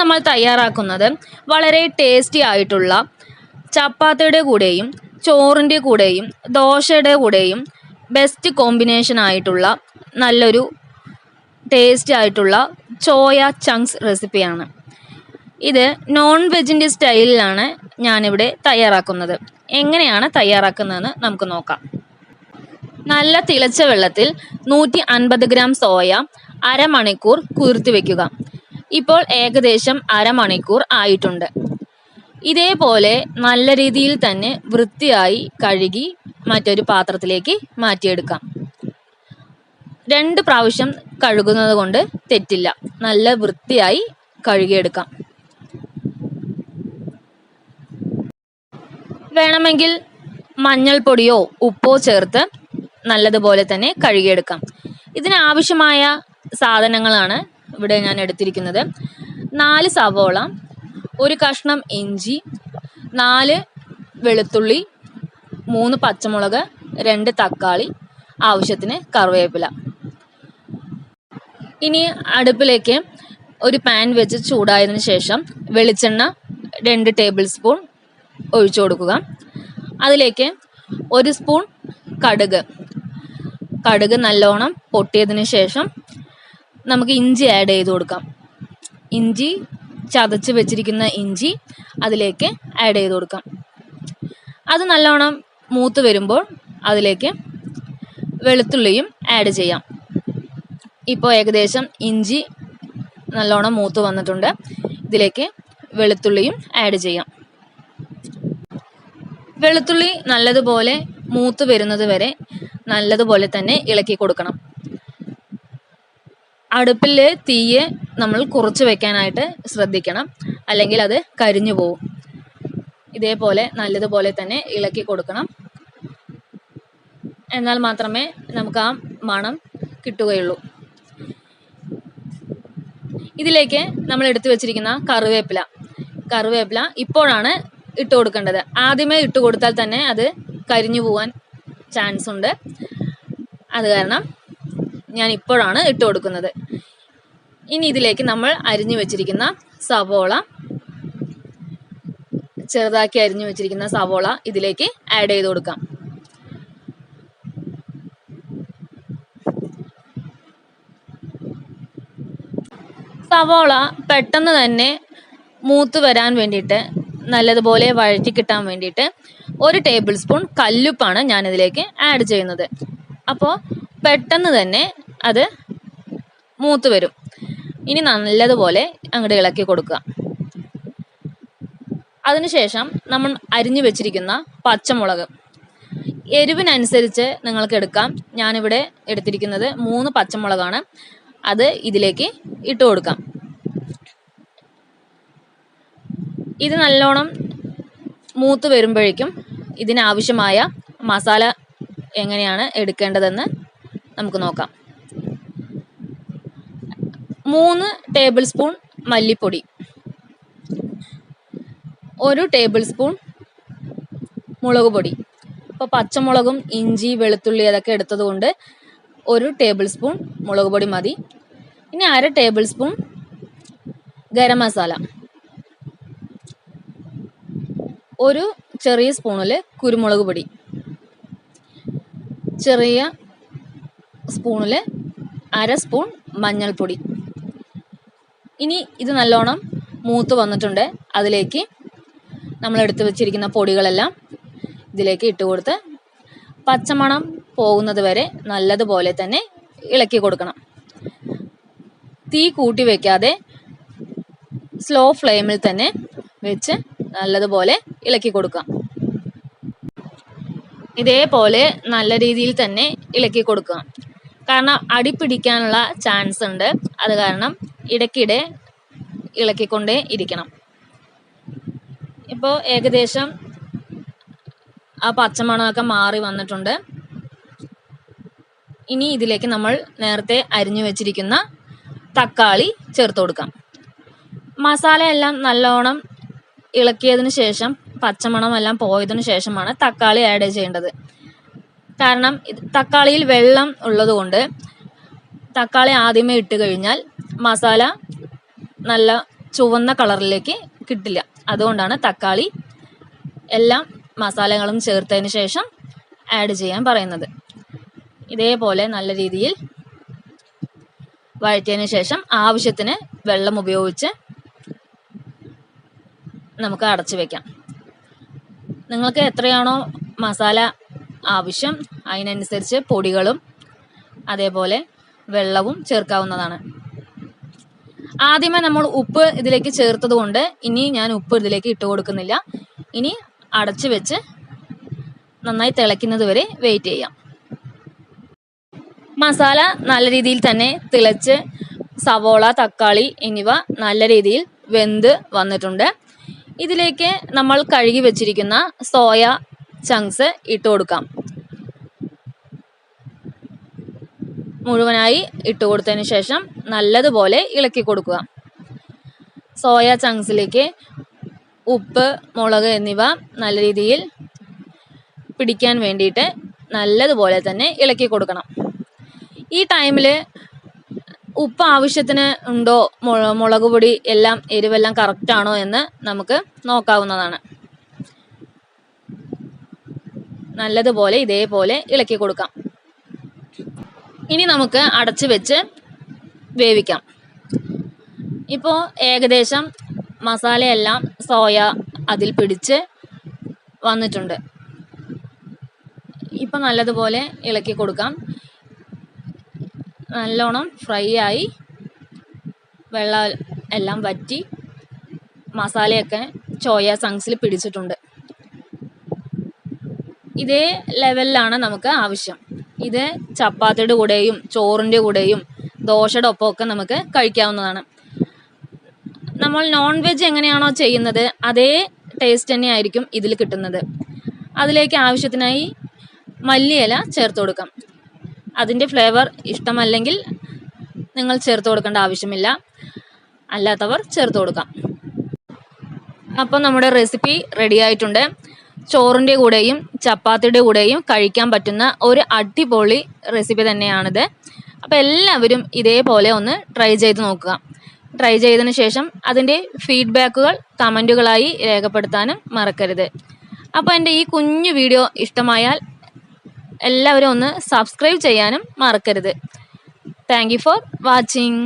നമ്മൾ തയ്യാറാക്കുന്നത് വളരെ ടേസ്റ്റി ആയിട്ടുള്ള ചപ്പാത്തിയുടെ കൂടെയും ചോറിന്റെ കൂടെയും ദോശയുടെ കൂടെയും ബെസ്റ്റ് കോമ്പിനേഷൻ ആയിട്ടുള്ള നല്ലൊരു ടേസ്റ്റി ആയിട്ടുള്ള ചോയ ചങ്ക്സ് റെസിപ്പിയാണ് ഇത് നോൺ വെജിന്റെ സ്റ്റൈലിലാണ് ഞാനിവിടെ തയ്യാറാക്കുന്നത്. എങ്ങനെയാണ് തയ്യാറാക്കുന്നതെന്ന് നമുക്ക് നോക്കാം. നല്ല തിളച്ച വെള്ളത്തിൽ നൂറ്റി അൻപത് ഗ്രാം സോയ അരമണിക്കൂർ കുതിർത്തി വെക്കുക. ഇപ്പോൾ ഏകദേശം അരമണിക്കൂർ ആയിട്ടുണ്ട്. ഇതേപോലെ നല്ല രീതിയിൽ തന്നെ വൃത്തിയായി കഴുകി മറ്റൊരു പാത്രത്തിലേക്ക് മാറ്റിയെടുക്കാം. രണ്ട് പ്രാവശ്യം കഴുകുന്നത് കൊണ്ട് തെറ്റില്ല. നല്ല വൃത്തിയായി കഴുകിയെടുക്കാം. വേണമെങ്കിൽ മഞ്ഞൾപ്പൊടിയോ ഉപ്പോ ചേർത്ത് നല്ലതുപോലെ തന്നെ കഴുകിയെടുക്കാം. ഇതിനാവശ്യമായ സാധനങ്ങളാണ് ഇവിടെ ഞാൻ എടുത്തിരിക്കുന്നത്. നാല് സവോള ഒരു കഷ്ണം ഇഞ്ചി നാല് വെളുത്തുള്ളി മൂന്ന് പച്ചമുളക് രണ്ട് തക്കാളി ആവശ്യത്തിന് കറിവേപ്പില. ഇനി അടുപ്പിലേക്ക് ഒരു പാൻ വെച്ച് ചൂടായതിന് ശേഷം വെളിച്ചെണ്ണ രണ്ട് ടേബിൾ സ്പൂൺ ഒഴിച്ചു കൊടുക്കുക. അതിലേക്ക് ഒരു സ്പൂൺ കടുക്. കടുക് നല്ലോണം പൊട്ടിയതിന് ശേഷം നമുക്ക് ഇഞ്ചി ആഡ് ചെയ്ത് കൊടുക്കാം. ഇഞ്ചി ചതച്ച് വെച്ചിരിക്കുന്ന ഇഞ്ചി അതിലേക്ക് ആഡ് ചെയ്ത് കൊടുക്കാം. അത് നല്ലോണം മൂത്ത് വരുമ്പോൾ അതിലേക്ക് വെളുത്തുള്ളിയും ആഡ് ചെയ്യാം. ഇപ്പോൾ ഏകദേശം ഇഞ്ചി നല്ലോണം മൂത്ത് വന്നിട്ടുണ്ട്. ഇതിലേക്ക് വെളുത്തുള്ളിയും ആഡ് ചെയ്യാം. വെളുത്തുള്ളി നല്ലതുപോലെ മൂത്ത് വരുന്നത് വരെ നല്ലതുപോലെ തന്നെ ഇളക്കി കൊടുക്കണം. അടുപ്പിൽ തീയെ നമ്മൾ കുറച്ച് വെക്കാനായിട്ട് ശ്രദ്ധിക്കണം. അല്ലെങ്കിൽ അത് കരിഞ്ഞു പോവും. ഇതേപോലെ നല്ലതുപോലെ തന്നെ ഇളക്കി കൊടുക്കണം. എന്നാൽ മാത്രമേ നമുക്ക് ആ മണം കിട്ടുകയുള്ളൂ. ഇതിലേക്ക് നമ്മൾ എടുത്തു വെച്ചിരിക്കുന്ന കറിവേപ്പില. കറിവേപ്പില ഇപ്പോഴാണ് ഇട്ട് കൊടുക്കേണ്ടത്. ആദ്യമേ ഇട്ട് കൊടുത്താൽ തന്നെ അത് കരിഞ്ഞു പോകാൻ ചാൻസ് ഉണ്ട് അത് കാരണം ഞാൻ ഇപ്പോഴാണ് ഇട്ട് കൊടുക്കുന്നത്. ഇനി ഇതിലേക്ക് നമ്മൾ അരിഞ്ഞു വെച്ചിരിക്കുന്ന സവോള ചെറുതാക്കി അരിഞ്ഞു വെച്ചിരിക്കുന്ന സവോള ഇതിലേക്ക് ആഡ് ചെയ്ത് കൊടുക്കാം. സവോള പെട്ടെന്ന് തന്നെ മൂത്ത് വരാൻ വേണ്ടിയിട്ട് നല്ലതുപോലെ വഴറ്റി കിട്ടാൻ വേണ്ടിയിട്ട് ഒരു ടേബിൾ സ്പൂൺ കല്ലുപ്പാണ് ഞാനിതിലേക്ക് ആഡ് ചെയ്യുന്നത്. അപ്പോൾ പെട്ടെന്ന് തന്നെ അത് മൂത്ത് വരും. ഇനി നല്ലതുപോലെ അങ്ങോട്ട് ഇളക്കി കൊടുക്കുക. അതിനുശേഷം നമ്മൾ അരിഞ്ഞു വെച്ചിരിക്കുന്ന പച്ചമുളക്. എരിവിനനുസരിച്ച് നിങ്ങൾക്ക് എടുക്കാം. ഞാനിവിടെ എടുത്തിരിക്കുന്നത് മൂന്ന് പച്ചമുളകാണ്. അത് ഇതിലേക്ക് ഇട്ട് കൊടുക്കാം. ഇത് നല്ലോണം മൂത്ത് വരുമ്പോഴേക്കും ഇതിനാവശ്യമായ മസാല എങ്ങനെയാണ് എടുക്കേണ്ടതെന്ന് നമുക്ക് നോക്കാം. മൂന്ന് ടേബിൾ സ്പൂൺ മല്ലിപ്പൊടി. ഒരു ടേബിൾ സ്പൂൺ മുളക് പൊടി. ഇപ്പോൾ പച്ചമുളകും ഇഞ്ചി വെളുത്തുള്ളി അതൊക്കെ എടുത്തത് കൊണ്ട് ഒരു ടേബിൾ സ്പൂൺ മുളക് പൊടി മതി. ഇനി അര ടേബിൾ സ്പൂൺ ഗരം മസാല. ഒരു ചെറിയ സ്പൂണിൽ കുരുമുളക് പൊടി. ചെറിയ സ്പൂണിൽ അര സ്പൂൺ മഞ്ഞൾപ്പൊടി. ഇനി ഇത് നല്ലോണം മൂത്ത് വന്നിട്ടുണ്ട്. അതിലേക്ക് നമ്മൾ എടുത്തു വെച്ചിരിക്കുന്ന പൊടികളെല്ലാം ഇതിലേക്ക് ഇട്ട് കൊടുത്ത് പച്ചമണം പോകുന്നത് വരെ നല്ലതുപോലെ തന്നെ ഇളക്കി കൊടുക്കണം. തീ കൂട്ടി വെക്കാതെ സ്ലോ ഫ്ലെയിമിൽ തന്നെ വെച്ച് നല്ലതുപോലെ ഇളക്കി കൊടുക്കാം. ഇതേപോലെ നല്ല രീതിയിൽ തന്നെ ഇളക്കി കൊടുക്കുക കാരണം അടി പിടിക്കാനുള്ള ചാൻസ് ഉണ്ട്. അത് കാരണം ഇടയ്ക്കിടെ ഇളക്കിക്കൊണ്ടേ ഇരിക്കണം. ഇപ്പോൾ ഏകദേശം ആ പച്ചമണമൊക്കെ മാറി വന്നിട്ടുണ്ട്. ഇനി ഇതിലേക്ക് നമ്മൾ നേരത്തെ അരിഞ്ഞു വെച്ചിരിക്കുന്ന തക്കാളി ചേർത്ത് കൊടുക്കാം. മസാല എല്ലാം നല്ലോണം ഇളക്കിയതിന് ശേഷം പച്ചമണം എല്ലാം പോയതിനു ശേഷമാണ് തക്കാളി ആഡ് ചെയ്യേണ്ടത്. കാരണം തക്കാളിയിൽ വെള്ളം ഉള്ളതുകൊണ്ട് തക്കാളി ആദ്യമേ ഇട്ട് കഴിഞ്ഞാൽ മസാല നല്ല ചുവന്ന കളറിലേക്ക് കിട്ടില്ല. അതുകൊണ്ടാണ് തക്കാളി എല്ലാം മസാലകളും ചേർത്തതിന് ശേഷം ആഡ് ചെയ്യാൻ പറയുന്നത്. ഇതേപോലെ നല്ല രീതിയിൽ വഴറ്റിയതിന് ശേഷം ആവശ്യത്തിന് വെള്ളം ഉപയോഗിച്ച് നമുക്ക് അടച്ചു വെക്കാം. നിങ്ങൾക്ക് എത്രയാണോ മസാല ആവശ്യം അതിനനുസരിച്ച് പൊടികളും അതേപോലെ വെള്ളവും ചേർക്കാവുന്നതാണ്. ആദ്യമേ നമ്മൾ ഉപ്പ് ഇതിലേക്ക് ചേർത്തത് കൊണ്ട് ഇനി ഞാൻ ഉപ്പ് ഇതിലേക്ക് ഇട്ട് കൊടുക്കുന്നില്ല. ഇനി അടച്ചു വെച്ച് നന്നായി തിളയ്ക്കുന്നത് വരെ വെയിറ്റ് ചെയ്യാം. മസാല നല്ല രീതിയിൽ തന്നെ തിളച്ച് സവോള തക്കാളി എന്നിവ നല്ല രീതിയിൽ വെന്ത് വന്നിട്ടുണ്ട്. ഇതിലേക്ക് നമ്മൾ കഴുകി വെച്ചിരിക്കുന്ന സോയ ചങ്ക്സ് ഇട്ട് കൊടുക്കാം. മുഴുവനായി ഇട്ട് കൊടുത്തതിന് ശേഷം നല്ലതുപോലെ ഇളക്കി കൊടുക്കുക. സോയ ചങ്ക്സിലേക്ക് ഉപ്പ് മുളക് എന്നിവ നല്ല രീതിയിൽ പിടിക്കാൻ വേണ്ടിയിട്ട് നല്ലതുപോലെ തന്നെ ഇളക്കി കൊടുക്കണം. ഈ ടൈമിൽ ഉപ്പ് ആവശ്യത്തിന് ഉണ്ടോ മുള- മുളക് പൊടി എല്ലാം എരിവെല്ലാം കറക്റ്റാണോ എന്ന് നമുക്ക് നോക്കാവുന്നതാണ്. നല്ലതുപോലെ ഇതേപോലെ ഇളക്കി കൊടുക്കാം. ഇനി നമുക്ക് അടച്ചു വെച്ച് വേവിക്കാം. ഇപ്പോൾ ഏകദേശം മസാലയെല്ലാം സോയ അതിൽ പിടിച്ച് വന്നിട്ടുണ്ട്. ഇപ്പം നല്ലതുപോലെ ഇളക്കി കൊടുക്കാം. നല്ലോണം ഫ്രൈ ആയി വെള്ളം എല്ലാം വറ്റി മസാലയൊക്കെ ചോയ സങ്സിൽ പിടിച്ചിട്ടുണ്ട്. ഇതേ ലെവലിലാണ് നമുക്ക് ആവശ്യം. ഇത് ചപ്പാത്തിയുടെ കൂടെയും ചോറിന്റെ കൂടെയും ദോശയുടെ ഒപ്പമൊക്കെ നമുക്ക് കഴിക്കാവുന്നതാണ്. നമ്മൾ നോൺ വെജ് എങ്ങനെയാണോ ചെയ്യുന്നത് അതേ ടേസ്റ്റ് തന്നെ ആയിരിക്കും ഇതിൽ കിട്ടുന്നത്. അതിലേക്ക് ആവശ്യത്തിനായി മല്ലിയില ചേർത്ത് കൊടുക്കാം. അതിന്റെ ഫ്ലേവർ ഇഷ്ടമല്ലെങ്കിൽ നിങ്ങൾ ചേർത്ത് കൊടുക്കേണ്ട ആവശ്യമില്ല. അല്ലാത്തവർ ചേർത്ത് കൊടുക്കാം. അപ്പം നമ്മുടെ റെസിപ്പി റെഡി ആയിട്ടുണ്ട്. ചോറിന്റെ കൂടെയും ചപ്പാത്തിയുടെ കൂടെയും കഴിക്കാൻ പറ്റുന്ന ഒരു അടിപൊളി റെസിപ്പി തന്നെയാണിത്. അപ്പോൾ എല്ലാവരും ഇതേപോലെ ഒന്ന് ട്രൈ ചെയ്ത് നോക്കുക. ട്രൈ ചെയ്തതിന് ശേഷം അതിന്റെ ഫീഡ്ബാക്കുകൾ കമന്റുകളായി രേഖപ്പെടുത്താനും മറക്കരുത്. അപ്പോൾ എന്റെ ഈ കുഞ്ഞു വീഡിയോ ഇഷ്ടമായാൽ എല്ലാവരും ഒന്ന് സബ്സ്ക്രൈബ് ചെയ്യാനും മറക്കരുത്. Thank for watching